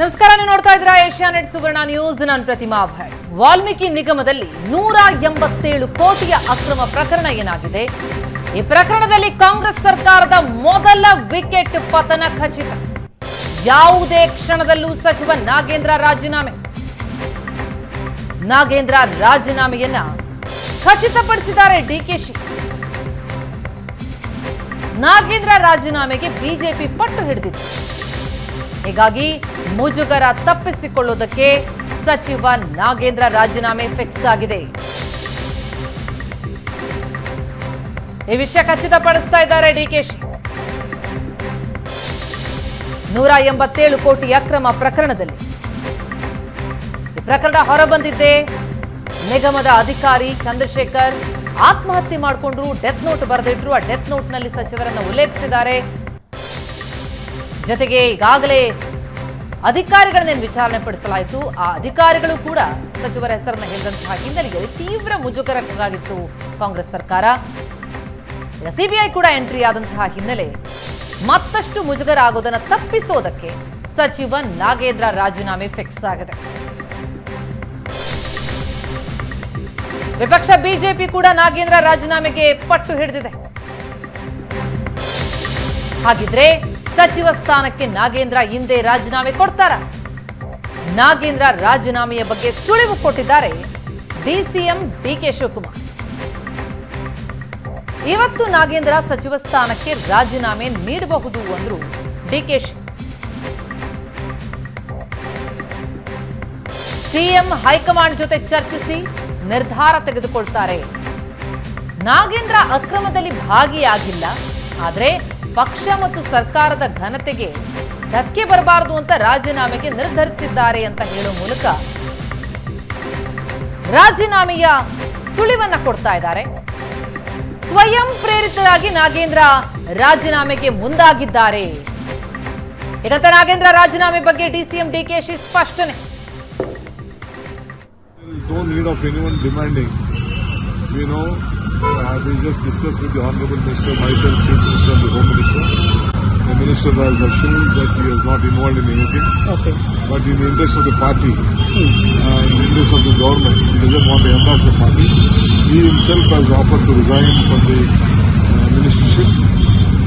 ನಮಸ್ಕಾರ, ನೀವು ನೋಡ್ತಾ ಇದ್ರ ಏಷ್ಯಾ ನೆಟ್ ಸುವರ್ಣ ನ್ಯೂಸ್. ನಾನು ಪ್ರತಿಮಾ ಭಟ್. ವಾಲ್ಮೀಕಿ ನಿಗಮದಲ್ಲಿ ನೂರ ಎಂಬತ್ತೇಳು ಕೋಟಿಯ ಅಕ್ರಮ ಪ್ರಕರಣ ಏನಾಗಿದೆ? ಈ ಪ್ರಕರಣದಲ್ಲಿ ಕಾಂಗ್ರೆಸ್ ಸರ್ಕಾರದ ಮೊದಲ ವಿಕೆಟ್ ಪತನ ಖಚಿತ. ಯಾವುದೇ ಕ್ಷಣದಲ್ಲೂ ಸಚಿವ ನಾಗೇಂದ್ರ ರಾಜೀನಾಮೆ. ನಾಗೇಂದ್ರ ರಾಜೀನಾಮೆಯನ್ನ ಖಚಿತಪಡಿಸಿದ್ದಾರೆ ಡಿಕೆಶಿ ನಾಗೇಂದ್ರ ರಾಜೀನಾಮೆಗೆ ಬಿಜೆಪಿ ಪಟ್ಟು ಹಿಡಿದಿತ್ತು ಹೀಗಾಗಿ ಮುಜುಗರ ತಪ್ಪಿಸಿಕೊಳ್ಳುವುದಕ್ಕೆ ಸಚಿವ ನಾಗೇಂದ್ರ ರಾಜೀನಾಮೆ ಫಿಕ್ಸ್ ಆಗಿದೆ. ಈ ವಿಷಯ ಖಚಿತಪಡಿಸ್ತಾ ಇದ್ದಾರೆ ಡಿಕೆಶಿ ನೂರ ಎಂಬತ್ತೇಳು ಕೋಟಿ ಅಕ್ರಮ ಪ್ರಕರಣದಲ್ಲಿ. ಪ್ರಕರಣ ಹೊರಬಂದಿದ್ದೆ ನಿಗಮದ ಅಧಿಕಾರಿ ಚಂದ್ರಶೇಖರ್ ಆತ್ಮಹತ್ಯೆ ಮಾಡಿಕೊಂಡ್ರು ಡೆತ್ ನೋಟ್ ಬರೆದಿಟ್ರು, ಆ ಡೆತ್ ನೋಟ್ನಲ್ಲಿ ಸಚಿವರನ್ನು ಉಲ್ಲೇಖಿಸಿದ್ದಾರೆ. ಜೊತೆಗೆ ಈಗಾಗಲೇ ಅಧಿಕಾರಿಗಳನ್ನೇನು ವಿಚಾರಣೆ ಪಡಿಸಲಾಯಿತು, ಆ ಅಧಿಕಾರಿಗಳು ಕೂಡ ಸಚಿವರ ಹೆಸರನ್ನು ಹೇಳಿದಂತಹ ಹಿನ್ನೆಲೆಯಲ್ಲಿ ತೀವ್ರ ಮುಜುಗರಕ್ಕಾಗಿತ್ತು ಕಾಂಗ್ರೆಸ್ ಸರ್ಕಾರ. ಸಿಬಿಐ ಕೂಡ ಎಂಟ್ರಿ ಆದಂತಹ ಹಿನ್ನೆಲೆ ಮತ್ತಷ್ಟು ಮುಜುಗರ ಆಗೋದನ್ನ ತಪ್ಪಿಸೋದಕ್ಕೆ ಸಚಿವ ನಾಗೇಂದ್ರ ರಾಜೀನಾಮೆ ಫಿಕ್ಸ್ ಆಗಿದೆ. ವಿಪಕ್ಷ ಬಿಜೆಪಿ ಕೂಡ ನಾಗೇಂದ್ರ ರಾಜೀನಾಮೆಗೆ ಪಟ್ಟು ಹಿಡಿದಿದೆ. ಹಾಗಿದ್ರೆ ಸಚಿವ ಸ್ಥಾನಕ್ಕೆ ನಾಗೇಂದ್ರ ಹಿಂದೆ ರಾಜೀನಾಮೆ ಕೊಡ್ತಾರ. ನಾಗೇಂದ್ರ ರಾಜೀನಾಮೆಯ ಬಗ್ಗೆ ಸುಳಿವು ಕೊಟ್ಟಿದ್ದಾರೆ ಡಿಸಿಎಂ ಡಿಕೆ ಶಿವಕುಮಾರ್. ಇವತ್ತು ನಾಗೇಂದ್ರ ಸಚಿವ ಸ್ಥಾನಕ್ಕೆ ರಾಜೀನಾಮೆ ನೀಡಬಹುದು ಅಂದ್ರು ಡಿಕೆ ಸಿಎಂ ಹೈಕಮಾಂಡ್ ಜೊತೆ ಚರ್ಚಿಸಿ ನಿರ್ಧಾರ ತೆಗೆದುಕೊಳ್ತಾರೆ. ನಾಗೇಂದ್ರ ಅಕ್ರಮದಲ್ಲಿ ಭಾಗಿಯಾಗಿಲ್ಲ, ಆದರೆ ಪಕ್ಷ ಮತ್ತು ಸರ್ಕಾರದ ಘನತೆಗೆ ಧಕ್ಕೆ ಬರಬಾರದು ಅಂತ ರಾಜೀನಾಮೆಗೆ ನಿರ್ಧರಿಸಿದ್ದಾರೆ ಅಂತ ಹೇಳುವ ಮೂಲಕ ರಾಜೀನಾಮೆಯ ಸುಳಿವನ್ನ ಕೊಡ್ತಾ ಇದ್ದಾರೆ. ಸ್ವಯಂ ಪ್ರೇರಿತರಾಗಿ ನಾಗೇಂದ್ರ ರಾಜೀನಾಮೆಗೆ ಮುಂದಾಗಿದ್ದಾರೆ. ಇದರಂತೆ ನಾಗೇಂದ್ರ ರಾಜೀನಾಮೆ ಬಗ್ಗೆ ಡಿಸಿಎಂ ಡಿಕೆಶಿ ಸ್ಪಷ್ಟನೆ. Uh, we just discussed with the Honorable Minister, myself, Chief Minister and the Home Minister. The Minister has assured that he is not involved in anything. Okay But in the interest of the party, uh, in the interest of the government, he doesn't want to embarrass the party. He himself has offered to resign from the uh, ministership.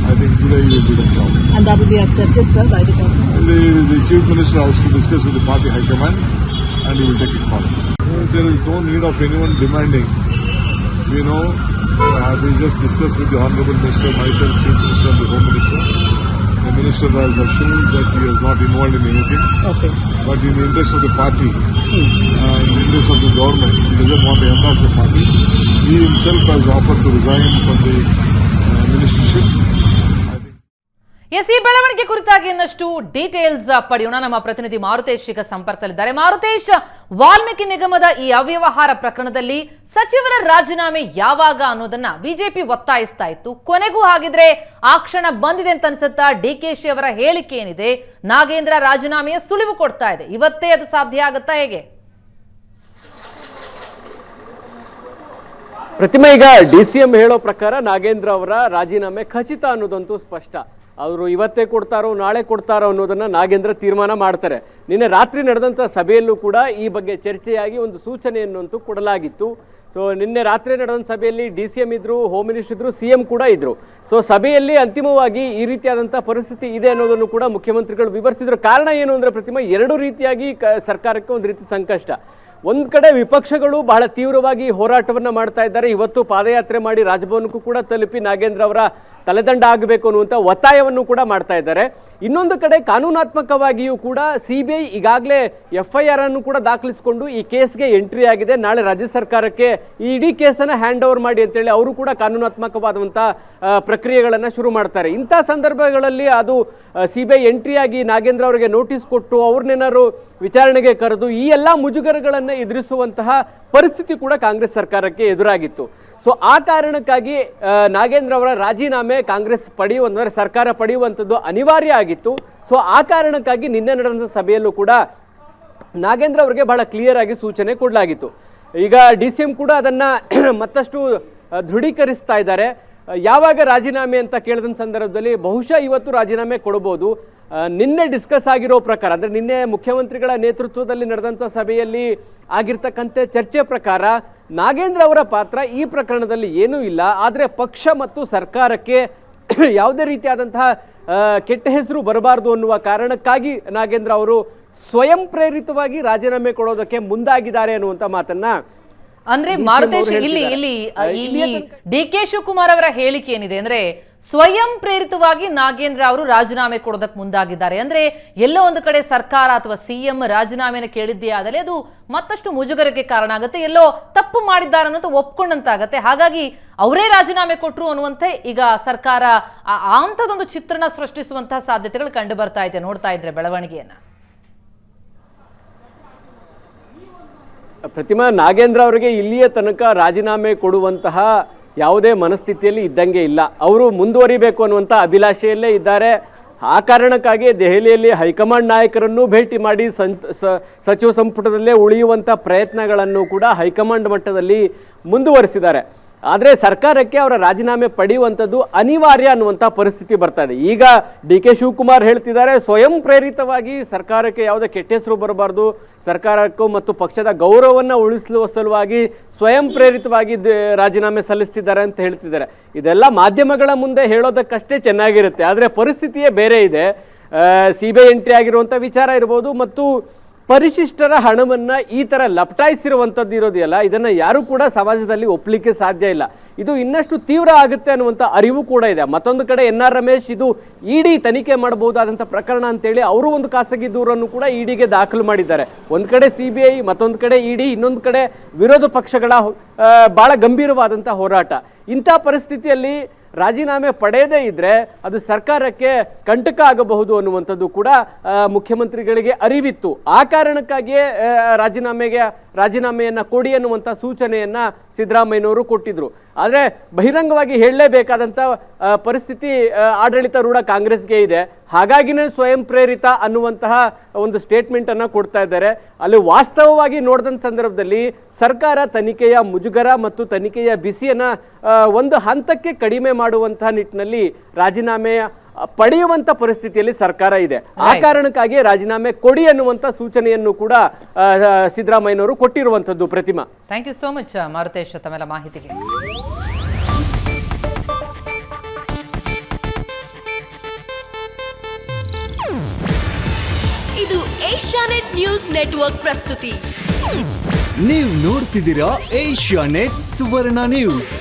I think today he will do the job. And that will be accepted, sir, by the government? The, the Chief Minister has to discuss with the party high command and he will take it forward. There is no need of anyone demanding. We know, uh, we just discussed with the Honorable Minister, myself, Chief Minister and the Home Minister. The Minister has assured that he is not involved in anything. Okay. But in the interest of the party, uh, in the interest of the government, he doesn't want to embarrass the party. He himself has offered to resign from the uh, ministership. Yes, ಈ ಬೆಳವಣಿಗೆ ಕುರಿತಾಗಿ ಇನ್ನಷ್ಟು details ಪಡೆಯೋಣ. ನಮ್ಮ ಪ್ರತಿನಿಧಿ ಮಾರುತೇಶ್ ಈಗ ಸಂಪರ್ಕದಲ್ಲಿದ್ದಾರೆ. ಮಾರುತೇಶ್, ವಾಲ್ಮೀಕಿ ನಿಗಮದ ಈ ಅವ್ಯವಹಾರ ಪ್ರಕರಣದಲ್ಲಿ ಸಚಿವರ ರಾಜೀನಾಮೆ ಯಾವಾಗ ಅನ್ನೋದನ್ನ ಬಿಜೆಪಿ ಒತ್ತಾಯಿಸ್ತಾ ಇತ್ತು. ಕೊನೆಗೂ ಹಾಗಿದ್ರೆ ಆ ಕ್ಷಣ ಬಂದಿದೆ ಅಂತ ಅನ್ಸುತ್ತಾ ಡಿಕೆಶಿ ಅವರ ಹೇಳಿಕೆ ಏನಿದೆ? ನಾಗೇಂದ್ರ ರಾಜೀನಾಮೆಯ ಸುಳಿವು ಕೊಡ್ತಾ ಇದೆ. ಇವತ್ತೇ ಅದು ಸಾಧ್ಯ ಆಗುತ್ತಾ ಹೇಗೆ? ಪ್ರತಿಮೆ ಈಗ ಡಿ ಸಿ ಎಂ ಹೇಳೋ ಪ್ರಕಾರ ನಾಗೇಂದ್ರ ಅವರ ರಾಜೀನಾಮೆ ಖಚಿತ ಅನ್ನೋದಂತೂ ಸ್ಪಷ್ಟ. ಅವರು ಇವತ್ತೇ ಕೊಡ್ತಾರೋ, ನಾಳೆ ಕೊಡ್ತಾರೋ ಅನ್ನೋದನ್ನು ನಾಗೇಂದ್ರ ತೀರ್ಮಾನ ಮಾಡ್ತಾರೆ. ನಿನ್ನೆ ರಾತ್ರಿ ನಡೆದಂಥ ಸಭೆಯಲ್ಲೂ ಕೂಡ ಈ ಬಗ್ಗೆ ಚರ್ಚೆಯಾಗಿ ಒಂದು ಸೂಚನೆಯನ್ನಂತೂ ಕೊಡಲಾಗಿತ್ತು. ಸೊ ನಿನ್ನೆ ರಾತ್ರಿ ನಡೆದಂಥ ಸಭೆಯಲ್ಲಿ ಡಿ ಸಿ ಎಂ ಇದ್ದರು ಹೋಮ್ ಮಿನಿಸ್ಟರ್ ಇದ್ರು, ಸಿ ಎಂ ಕೂಡ ಇದ್ದರು ಸೊ ಸಭೆಯಲ್ಲಿ ಅಂತಿಮವಾಗಿ ಈ ರೀತಿಯಾದಂಥ ಪರಿಸ್ಥಿತಿ ಇದೆ ಅನ್ನೋದನ್ನು ಕೂಡ ಮುಖ್ಯಮಂತ್ರಿಗಳು ವಿವರಿಸಿದ್ರು. ಕಾರಣ ಏನು ಅಂದರೆ ಪ್ರತಿಮಾ, ಎರಡು ರೀತಿಯಾಗಿ ಸರ್ಕಾರಕ್ಕೆ ಒಂದು ರೀತಿ ಸಂಕಷ್ಟ. ಒಂದು ಕಡೆ ವಿಪಕ್ಷಗಳು ಬಹಳ ತೀವ್ರವಾಗಿ ಹೋರಾಟವನ್ನು ಮಾಡ್ತಾ ಇದ್ದಾರೆ. ಇವತ್ತು ಪಾದಯಾತ್ರೆ ಮಾಡಿ ರಾಜಭವನಕ್ಕೂ ಕೂಡ ತಲುಪಿ ನಾಗೇಂದ್ರ ಅವರ ತಲೆದಂಡ ಆಗಬೇಕು ಅನ್ನುವಂಥ ಒತ್ತಾಯವನ್ನು ಕೂಡ ಮಾಡ್ತಾ ಇದ್ದಾರೆ. ಇನ್ನೊಂದು ಕಡೆ ಕಾನೂನಾತ್ಮಕವಾಗಿಯೂ ಕೂಡ ಸಿ ಬಿ ಐ ಈಗಾಗಲೇ ಎಫ್ ಐ ಆರ್ ಅನ್ನು ಕೂಡ ದಾಖಲಿಸಿಕೊಂಡು ಈ ಕೇಸ್ಗೆ ಎಂಟ್ರಿ ಆಗಿದೆ. ನಾಳೆ ರಾಜ್ಯ ಸರ್ಕಾರಕ್ಕೆ ಈ ಇಡೀ ಕೇಸನ್ನು ಹ್ಯಾಂಡ್ ಓವರ್ ಮಾಡಿ ಅಂತೇಳಿ ಅವರು ಕೂಡ ಕಾನೂನಾತ್ಮಕವಾದಂಥ ಪ್ರಕ್ರಿಯೆಗಳನ್ನು ಶುರು ಮಾಡ್ತಾರೆ. ಇಂಥ ಸಂದರ್ಭಗಳಲ್ಲಿ ಅದು ಸಿ ಬಿ ಐ ಎಂಟ್ರಿಯಾಗಿ ನಾಗೇಂದ್ರ ಅವರಿಗೆ ನೋಟಿಸ್ ಕೊಟ್ಟು ಅವ್ರನ್ನೇನಾದ್ರು ವಿಚಾರಣೆಗೆ ಕರೆದು ಈ ಎಲ್ಲ ಮುಜುಗರಗಳನ್ನು ಎದುರಿಸುವಂತಹ ಪರಿಸ್ಥಿತಿ ಕೂಡ ಕಾಂಗ್ರೆಸ್ ಸರ್ಕಾರಕ್ಕೆ ಎದುರಾಗಿತ್ತು. ಸೊ ಆ ಕಾರಣಕ್ಕಾಗಿ ನಾಗೇಂದ್ರ ಅವರ ರಾಜೀನಾಮೆ ಕಾಂಗ್ರೆಸ್ ಪಡೆಯುವಂದರೆ ಸರ್ಕಾರ ಪಡೆಯುವಂಥದ್ದು ಅನಿವಾರ್ಯ ಆಗಿತ್ತು. ಸೊ ಆ ಕಾರಣಕ್ಕಾಗಿ ನಿನ್ನೆ ನಡೆದಂಥ ಸಭೆಯಲ್ಲೂ ಕೂಡ ನಾಗೇಂದ್ರ ಅವರಿಗೆ ಬಹಳ ಕ್ಲಿಯರ್ ಆಗಿ ಸೂಚನೆ ಕೊಡಲಾಗಿತ್ತು. ಈಗ ಡಿ ಸಿ ಎಂ ಕೂಡ ಅದನ್ನು ಮತ್ತಷ್ಟು ದೃಢೀಕರಿಸ್ತಾ ಇದ್ದಾರೆ. ಯಾವಾಗ ರಾಜೀನಾಮೆ ಅಂತ ಕೇಳಿದ ಸಂದರ್ಭದಲ್ಲಿ ಬಹುಶಃ ಇವತ್ತು ರಾಜೀನಾಮೆ ಕೊಡಬಹುದು ನಿನ್ನೆ ಡಿಸ್ಕಸ್ ಆಗಿರೋ ಪ್ರಕಾರ ಅಂದರೆ ನಿನ್ನೆ ಮುಖ್ಯಮಂತ್ರಿಗಳ ನೇತೃತ್ವದಲ್ಲಿ ನಡೆದಂಥ ಸಭೆಯಲ್ಲಿ ಆಗಿರ್ತಕ್ಕಂಥ ಚರ್ಚೆ ಪ್ರಕಾರ ನಾಗೇಂದ್ರ ಅವರ ಪಾತ್ರ ಈ ಪ್ರಕರಣದಲ್ಲಿ ಏನೂ ಇಲ್ಲ. ಆದರೆ ಪಕ್ಷ ಮತ್ತು ಸರ್ಕಾರಕ್ಕೆ ಯಾವುದೇ ರೀತಿಯಾದಂತಹ ಕೆಟ್ಟ ಹೆಸರು ಬರಬಾರ್ದು ಅನ್ನುವ ಕಾರಣಕ್ಕಾಗಿ ನಾಗೇಂದ್ರ ಅವರು ಸ್ವಯಂ ಪ್ರೇರಿತವಾಗಿ ರಾಜೀನಾಮೆ ಕೊಡೋದಕ್ಕೆ ಮುಂದಾಗಿದ್ದಾರೆ ಅನ್ನುವಂಥ ಮಾತನ್ನ ಅಂದ್ರೆ ಮಾರುತೇಶ್ ಇಲ್ಲಿ ಇಲ್ಲಿ ಡಿ ಕೆ ಶಿವಕುಮಾರ್ ಅವರ ಹೇಳಿಕೆ ಏನಿದೆ ಅಂದ್ರೆ ಸ್ವಯಂ ಪ್ರೇರಿತವಾಗಿ ನಾಗೇಂದ್ರ ಅವರು ರಾಜೀನಾಮೆ ಕೊಡೋದಕ್ಕೆ ಮುಂದಾಗಿದ್ದಾರೆ. ಅಂದ್ರೆ ಎಲ್ಲೋ ಒಂದು ಕಡೆ ಸರ್ಕಾರ ಅಥವಾ ಸಿಎಂ ರಾಜೀನಾಮೆನ ಕೇಳಿದ್ದೇ ಆದಲ್ಲಿ ಅದು ಮತ್ತಷ್ಟು ಮುಜುಗರಕ್ಕೆ ಕಾರಣ ಆಗುತ್ತೆ. ಎಲ್ಲೋ ತಪ್ಪು ಮಾಡಿದ್ದಾರೆ ಅನ್ನೋದು ಒಪ್ಕೊಂಡಂತಾಗತ್ತೆ. ಹಾಗಾಗಿ ಅವರೇ ರಾಜೀನಾಮೆ ಕೊಟ್ಟರು ಅನ್ನುವಂತೆ ಈಗ ಸರ್ಕಾರ ಅಂಥದ್ದೊಂದು ಚಿತ್ರಣ ಸೃಷ್ಟಿಸುವಂತಹ ಸಾಧ್ಯತೆಗಳು ಕಂಡು ಬರ್ತಾ ಇದೆ. ನೋಡ್ತಾ ಇದ್ರೆ ಬೆಳವಣಿಗೆಯನ್ನ. ಪ್ರತಿಮಾ, ನಾಗೇಂದ್ರ ಅವರಿಗೆ ಇಲ್ಲಿಯ ತನಕ ರಾಜೀನಾಮೆ ಕೊಡುವಂತಹ ಯಾವುದೇ ಮನಸ್ಥಿತಿಯಲ್ಲಿ ಇದ್ದಂಗೆ ಇಲ್ಲ. ಅವರು ಮುಂದುವರಿಬೇಕು ಅನ್ನುವಂಥ ಅಭಿಲಾಷೆಯಲ್ಲೇ ಇದ್ದಾರೆ. ಆ ಕಾರಣಕ್ಕಾಗಿ ದೆಹಲಿಯಲ್ಲಿ ಹೈಕಮಾಂಡ್ ನಾಯಕರನ್ನು ಭೇಟಿ ಮಾಡಿ ಸಂ ಸಚಿವ ಸಂಪುಟದಲ್ಲೇ ಉಳಿಯುವಂಥ ಪ್ರಯತ್ನಗಳನ್ನು ಕೂಡ ಹೈಕಮಾಂಡ್ ಮಟ್ಟದಲ್ಲಿ ಮುಂದುವರಿಸಿದ್ದಾರೆ. ಆದರೆ ಸರ್ಕಾರಕ್ಕೆ ಅವರ ರಾಜೀನಾಮೆ ಪಡೆಯುವಂಥದ್ದು ಅನಿವಾರ್ಯ ಅನ್ನುವಂಥ ಪರಿಸ್ಥಿತಿ ಬರ್ತಾ ಇದೆ. ಈಗ ಡಿ ಕೆ ಶಿವಕುಮಾರ್ ಹೇಳ್ತಿದ್ದಾರೆ, ಸ್ವಯಂ ಪ್ರೇರಿತವಾಗಿ ಸರ್ಕಾರಕ್ಕೆ ಯಾವುದೇ ಕೆಟ್ಟ ಹೆಸರು ಬರಬಾರ್ದು, ಸರ್ಕಾರಕ್ಕೂ ಮತ್ತು ಪಕ್ಷದ ಗೌರವವನ್ನು ಉಳಿಸುವ ಸಲುವಾಗಿ ಸ್ವಯಂ ಪ್ರೇರಿತವಾಗಿ ರಾಜೀನಾಮೆ ಸಲ್ಲಿಸ್ತಿದ್ದಾರೆ ಅಂತ ಹೇಳ್ತಿದ್ದಾರೆ. ಇದೆಲ್ಲ ಮಾಧ್ಯಮಗಳ ಮುಂದೆ ಹೇಳೋದಕ್ಕಷ್ಟೇ ಚೆನ್ನಾಗಿರುತ್ತೆ. ಆದರೆ ಪರಿಸ್ಥಿತಿಯೇ ಬೇರೆ ಇದೆ. ಸಿ ಬಿ ಎಂಟ್ರಿ ಆಗಿರುವಂಥ ವಿಚಾರ ಇರ್ಬೋದು ಮತ್ತು ಪರಿಶಿಷ್ಟರ ಹಣವನ್ನು ಈ ಥರ ಲಪಟಾಯಿಸಿರುವಂಥದ್ದು ಇರೋದಿಲ್ಲ ಇದನ್ನ ಯಾರು ಕೂಡ ಸಮಾಜದಲ್ಲಿ ಒಪ್ಪಲಿಕ್ಕೆ ಸಾಧ್ಯ ಇಲ್ಲ. ಇದು ಇನ್ನಷ್ಟು ತೀವ್ರ ಆಗುತ್ತೆ ಅನ್ನುವಂಥ ಅರಿವು ಕೂಡ ಇದೆ. ಮತ್ತೊಂದು ಕಡೆ ಎನ್ ಆರ್ ರಮೇಶ್, ಇದು ಇಡಿ ತನಿಖೆ ಮಾಡಬಹುದಾದಂಥ ಪ್ರಕರಣ ಅಂತೇಳಿ ಅವರು ಒಂದು ಖಾಸಗಿ ದೂರನ್ನು ಕೂಡ ಇಡಿಗೆ ದಾಖಲು ಮಾಡಿದ್ದಾರೆ. ಒಂದು ಕಡೆ ಸಿ ಬಿ ಐ, ಮತ್ತೊಂದು ಕಡೆ ಇಡಿ, ಇನ್ನೊಂದು ಕಡೆ ವಿರೋಧ ಪಕ್ಷಗಳ ಭಾಳ ಗಂಭೀರವಾದಂಥ ಹೋರಾಟ. ಇಂಥ ಪರಿಸ್ಥಿತಿಯಲ್ಲಿ ರಾಜೀನಾಮೆ ಪಡೆಯದೇ ಇದ್ದರೆ ಅದು ಸರ್ಕಾರಕ್ಕೆ ಕಂಟಕ ಆಗಬಹುದು ಅನ್ನುವಂಥದ್ದು ಕೂಡ ಮುಖ್ಯಮಂತ್ರಿಗಳಿಗೆ ಅರಿವಿತ್ತು. ಆ ಕಾರಣಕ್ಕಾಗಿಯೇ ರಾಜೀನಾಮೆಗೆ ರಾಜೀನಾಮೆಯನ್ನ ಕೊಡಿ ಅನ್ನುವಂಥ ಸೂಚನೆಯನ್ನ ಸಿದ್ದರಾಮಯ್ಯನವರು ಕೊಟ್ಟಿದ್ರು. ಆದರೆ ಬಹಿರಂಗವಾಗಿ ಹೇಳಲೇಬೇಕಾದಂಥ ಪರಿಸ್ಥಿತಿ ಆಡಳಿತ ಆಡಳಿತಾರೂಢ ಕಾಂಗ್ರೆಸ್ಗೆ ಇದೆ. ಹಾಗಾಗಿನೇ ಸ್ವಯಂ ಪ್ರೇರಿತ ಅನ್ನುವಂತಹ ಒಂದು ಸ್ಟೇಟ್ಮೆಂಟ್ ಅನ್ನ ಕೊಡ್ತಾ ಇದ್ದಾರೆ. ಅಲ್ಲಿ ವಾಸ್ತವವಾಗಿ ನೋಡಿದಂಥ ಸಂದರ್ಭದಲ್ಲಿ ಸರ್ಕಾರ ತನಿಖೆಯ ಮುಜುಗರ ಮತ್ತು ತನಿಖೆಯ ಬಿಸಿಯನ್ನ ಒಂದು ಹಂತಕ್ಕೆ ಕಡಿಮೆ ಮಾಡುವಂತಹ ನಿಟ್ಟಿನಲ್ಲಿ ರಾಜೀನಾಮೆ ಆ, ಪಡೆಯುವಂತ ಪರಿಸ್ಥಿತಿಯಲ್ಲಿ ಸರ್ಕಾರ ಇದೆ. ಆ ಕಾರಣಕ್ಕಾಗಿ ರಾಜೀನಾಮೆ ಕೊಡಿ ಅನ್ನುವಂತ ಸೂಚನೆಯನ್ನು ಕೂಡ ಸಿದ್ದರಾಮಯ್ಯನವರು ಕೊಟ್ಟಿರುವಂಥದ್ದು Pratima. Thank you so much Maruthesh ತಮ್ಮೆಲ್ಲ ಮಾಹಿತಿಗೆ. ಇದು ಏಷ್ಯಾನೆಟ್ ನ್ಯೂಸ್ ನೆಟ್ವರ್ಕ್ ಪ್ರಸ್ತುತಿ. ನೀವು ನೋಡ್ತಿದ್ದೀರಾ ಏಷ್ಯಾ ನೆಟ್ ಸುವರ್ಣ ನ್ಯೂಸ್.